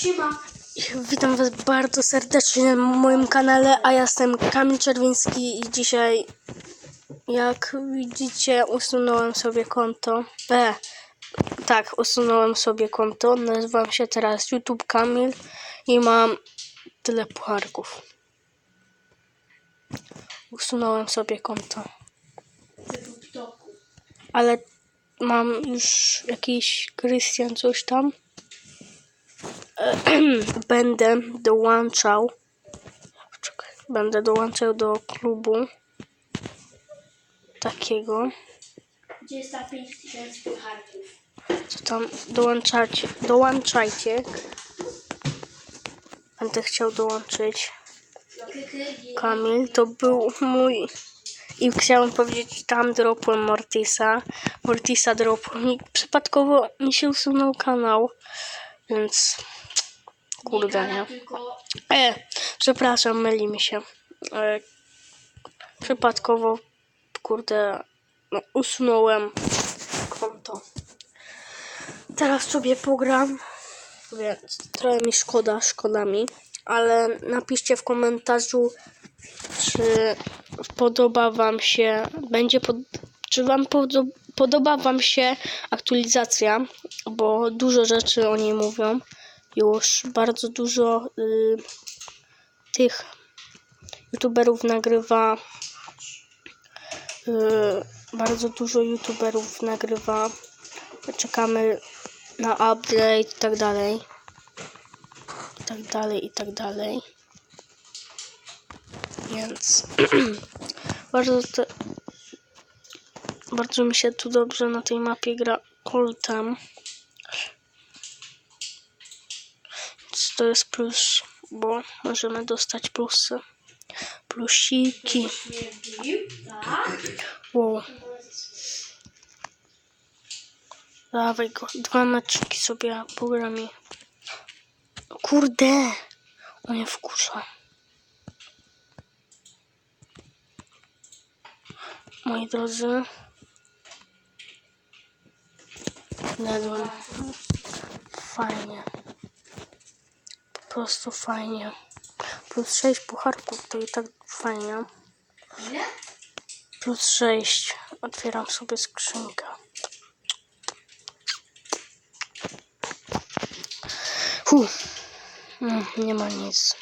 Siema. Witam Was bardzo serdecznie na moim kanale, a ja jestem Kamil Czerwiński i dzisiaj, jak widzicie, usunąłem sobie konto. E, tak, usunąłem sobie konto. Nazywam się teraz YouTube Kamil i mam tyle pucharków. Usunąłem sobie konto, ale mam już jakiś Krystian coś tam będę dołączał. Czekaj, będę dołączał do klubu takiego. Gdzie jest ta 5000 pucharków? Co tam dołączacie? Dołączajcie. Będę chciał dołączyć. Kamil, to był mój. I chciałem powiedzieć, tam dropłem Mortisa. Mortisa dropłem i przypadkowo mi się usunął kanał. Więc kurde, nie? E, przepraszam, myli mi się. E, przypadkowo, kurde, no, usunąłem konto. Teraz sobie pogram, więc trochę mi szkoda, szkoda mi, ale napiszcie w komentarzu, czy podoba wam się, będzie, pod, czy wam podo, podoba wam się aktualizacja, bo dużo rzeczy o niej mówią już bardzo dużo y, tych youtuberów nagrywa. Y, bardzo dużo youtuberów nagrywa. Czekamy na update i tak dalej. I tak dalej, i tak dalej. Więc bardzo, bardzo mi się tu dobrze na tej mapie gra Coltem. Więc to jest plus, bo możemy dostać plusy. Plusiki. Wow. Dawaj go. Dwa meczki sobie pogramy. Kurde. On mnie wkurza. Moi drodzy. Fajnie. Po prostu fajnie. Plus 6 pucharków to i tak fajnie. Ile? Plus 6. Otwieram sobie skrzynkę. Hu. Mm, nie ma nic.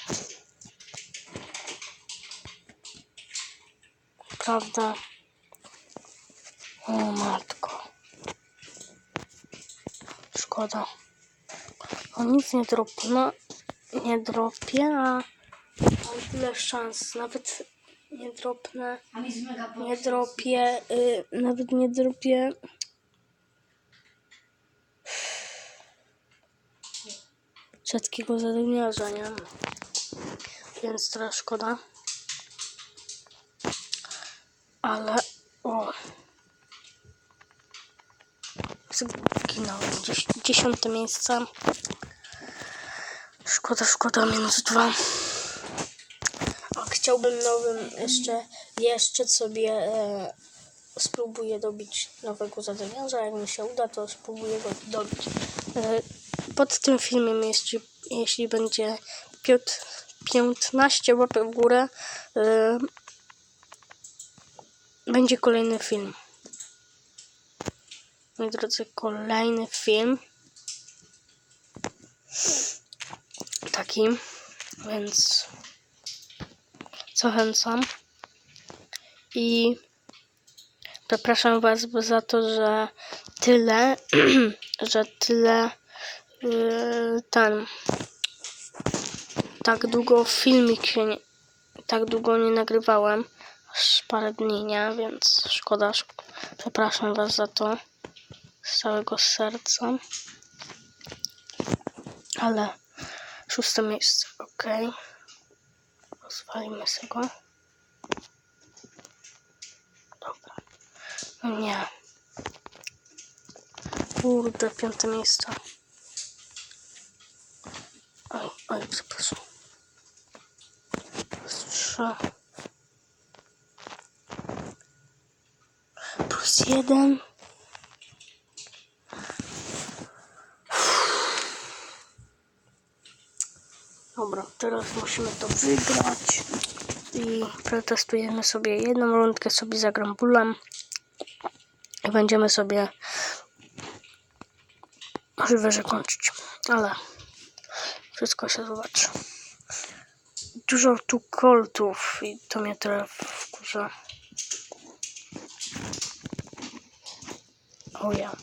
Prawda? O matko. Szkoda. O nic nie dropi. No, nie dropię, a mam tyle szans. Nawet nie dropnę. Nie dropię, y, nawet nie dropię. Rzadkiego zadymiarza, nie? Więc trochę szkoda. Ale o. Zginąłem. Dzies dziesiąte miejsce. Szkoda, szkoda, minus dwa. A chciałbym nowym jeszcze, jeszcze sobie e, spróbuję dobić nowego zadymiarza. Jak mi się uda, to spróbuję go dobić. E, pod tym filmem, jeśli, jeśli będzie piąt, 15 łapek w górę, e, będzie kolejny film. Moi drodzy, kolejny film. Taki, więc zachęcam. I przepraszam Was za to, że tyle, że tyle yy, ten tak długo filmik się nie, tak długo nie nagrywałem. Aż parę dni, nie? Więc szkoda. szk- Przepraszam Was za to z całego serca. Ale szóste miejsce, ok. Rozwalimy sobie go. Dobra. No nie. Kurde, piąte miejsce. Oj, oj, przepraszam. Trzy. Plus jeden. Dobra, teraz musimy to wygrać. I protestujemy sobie jedną rundkę, sobie zagram bólem. I będziemy sobie możliwe, że kończyć. Ale wszystko się zobaczy. Dużo tu koltów i to mnie trochę wkurza. O ja.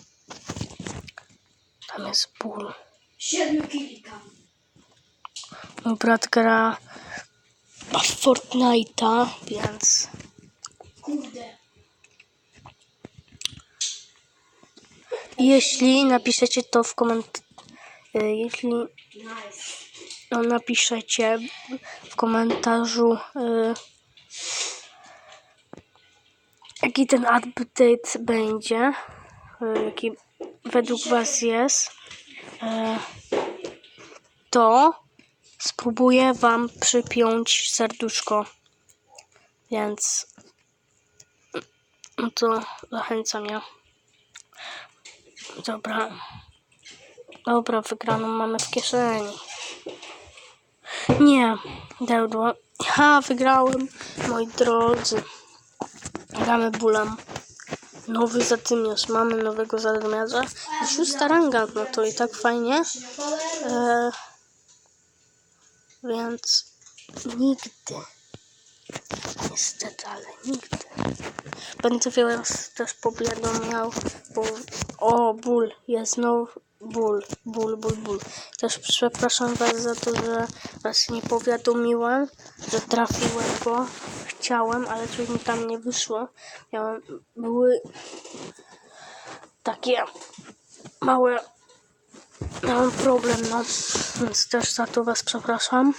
Tam jest ból. Siedmiu kilka. Mój brat gra w Fortnite'a, więc jeśli napiszecie to w koment... y, Jeśli no, napiszecie w komentarzu y, jaki ten update będzie, y, jaki według was jest, to spróbuję wam przypiąć serduszko. Więc no to zachęcam ja. Dobra. Dobra, wygraną mamy w kieszeni. Nie, deudło. Ha, wygrałem, moi drodzy. Gramy bólem. Nowy zadymiarz. Mamy nowego zadymiarza. I szósta ranga, no to i tak fajnie. E, więc nigdy. Niestety, ale nigdy. Będę was też powiadomiał, bo o, ból, jest znowu ból, ból, ból, ból. Też przepraszam was za to, że was nie powiadomiłem, że trafiłem go. Chciałem, ale coś mi tam nie wyszło. Miałem, były takie małe Miałem problem, no, więc też za to Was przepraszam.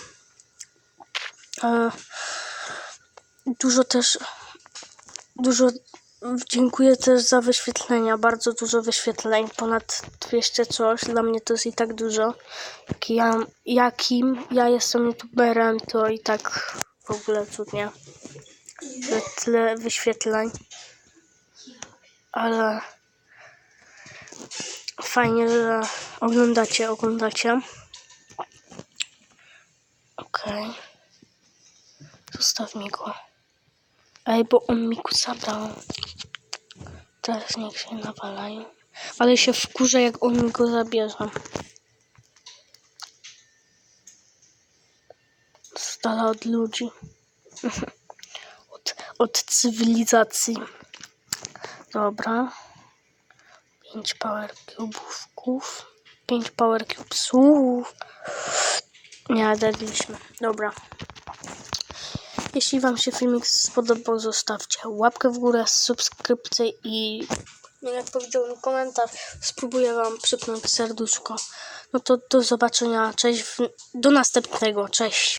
E, dużo też, dużo dziękuję też za wyświetlenia, bardzo dużo wyświetleń, ponad 200 coś, dla mnie to jest i tak dużo. Jak ja, jakim ja jestem youtuberem, to i tak w ogóle cudnie, tyle wyświetleń, ale fajnie, że oglądacie, oglądacie. Okej. Zostaw mi go. Ej, bo on mi go zabrał. Teraz niech się nawalają. Ale się wkurzę, jak on mi go zabierze. Dala od ludzi. od, od cywilizacji. Dobra. 5 power cubów. 5 power cubesów. Nie, daliśmy. Dobra. Jeśli Wam się filmik spodobał, zostawcie łapkę w górę, subskrypcję i no jak powiedziałem komentarz, spróbuję Wam przypnąć serduszko. No to do zobaczenia. Cześć. Do następnego. Cześć.